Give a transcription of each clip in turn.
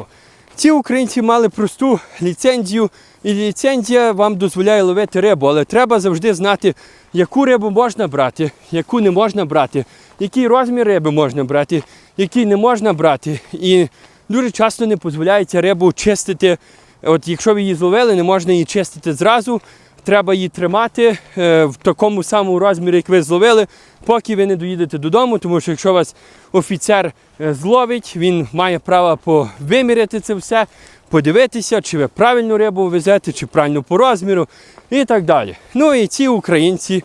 далеко. Ці українці мали просту ліцензію, і ліцензія вам дозволяє ловити рибу, але треба завжди знати, яку рибу можна брати, яку не можна брати, який розмір риби можна брати, який не можна брати. І дуже часто не дозволяється рибу чистити. От якщо ви її зловили, не можна її чистити зразу. Треба її тримати е, в такому самому розмірі, як ви зловили, поки ви не доїдете додому, тому що якщо вас офіцер е, зловить, він має право повиміряти це все, подивитися, чи ви правильну рибу везете, чи правильно по розміру і так далі. Ну і ці українці,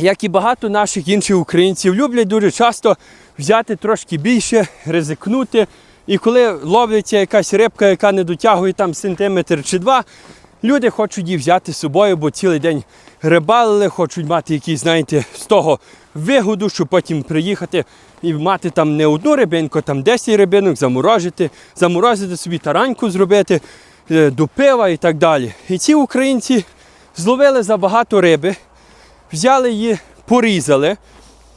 як і багато наших інших українців, люблять дуже часто взяти трошки більше, ризикнути. І коли ловиться якась рибка, яка не дотягує там сантиметр чи два, люди хочуть її взяти з собою, бо цілий день рибалили, хочуть мати якісь, знаєте, з того вигоду, щоб потім приїхати і мати там не одну рибинку, там 10 рибинок, заморожити, заморозити собі тараньку зробити е, до пива і так далі. І ці українці зловили забагато риби, взяли її, порізали,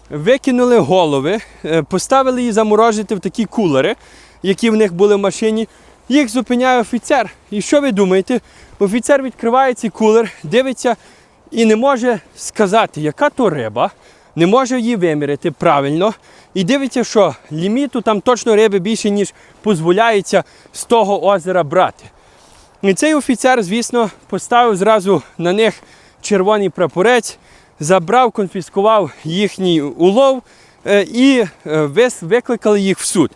викинули голови, е, поставили її заморожити в такі кулери, які в них були в машині. Їх зупиняє офіцер. І що ви думаєте? Офіцер відкриває цей кулер, дивиться і не може сказати, яка то риба, не може її виміряти правильно. І дивиться, що ліміту там точно риби більше, ніж дозволяється з того озера брати. І цей офіцер, звісно, поставив зразу на них червоний прапорець, забрав, конфіскував їхній улов е, і е, викликали їх в суд.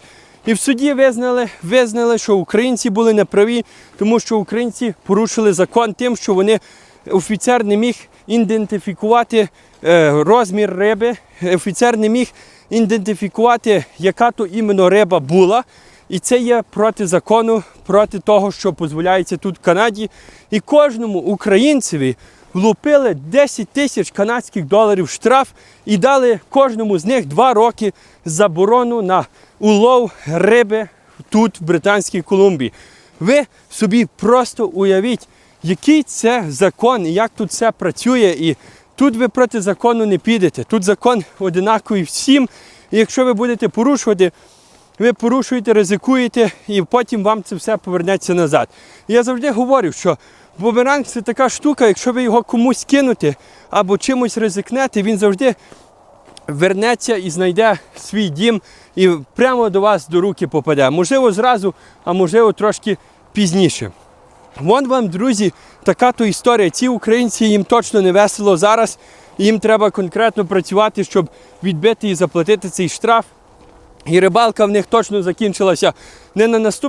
І в суді визнали, визнали, що українці були неправі, тому що українці порушили закон тим, що вони офіцер не міг ідентифікувати е, розмір риби, офіцер не міг ідентифікувати, яка то іменно риба була. І це є проти закону, проти того, що дозволяється тут в Канаді. І кожному українцеві влупили 10 тисяч канадських доларів штраф і дали кожному з них 2 роки заборону на улов риби тут, в Британській Колумбії. Ви собі просто уявіть, який це закон і як тут все працює. І тут ви проти закону не підете. Тут закон одинаковий всім. І якщо ви будете порушувати, ви порушуєте, ризикуєте, і потім вам це все повернеться назад. І я завжди говорю, що бумеранг це така штука, якщо ви його комусь кинете або чимось ризикнете, він завжди вернеться і знайде свій дім і прямо до вас до руки попаде. Можливо, зразу, а можливо, трошки пізніше. Вон вам, друзі, така то історія. Ці українці їм точно не весело зараз. Їм треба конкретно працювати, щоб відбити і заплатити цей штраф. І рибалка в них точно закінчилася не на наступний.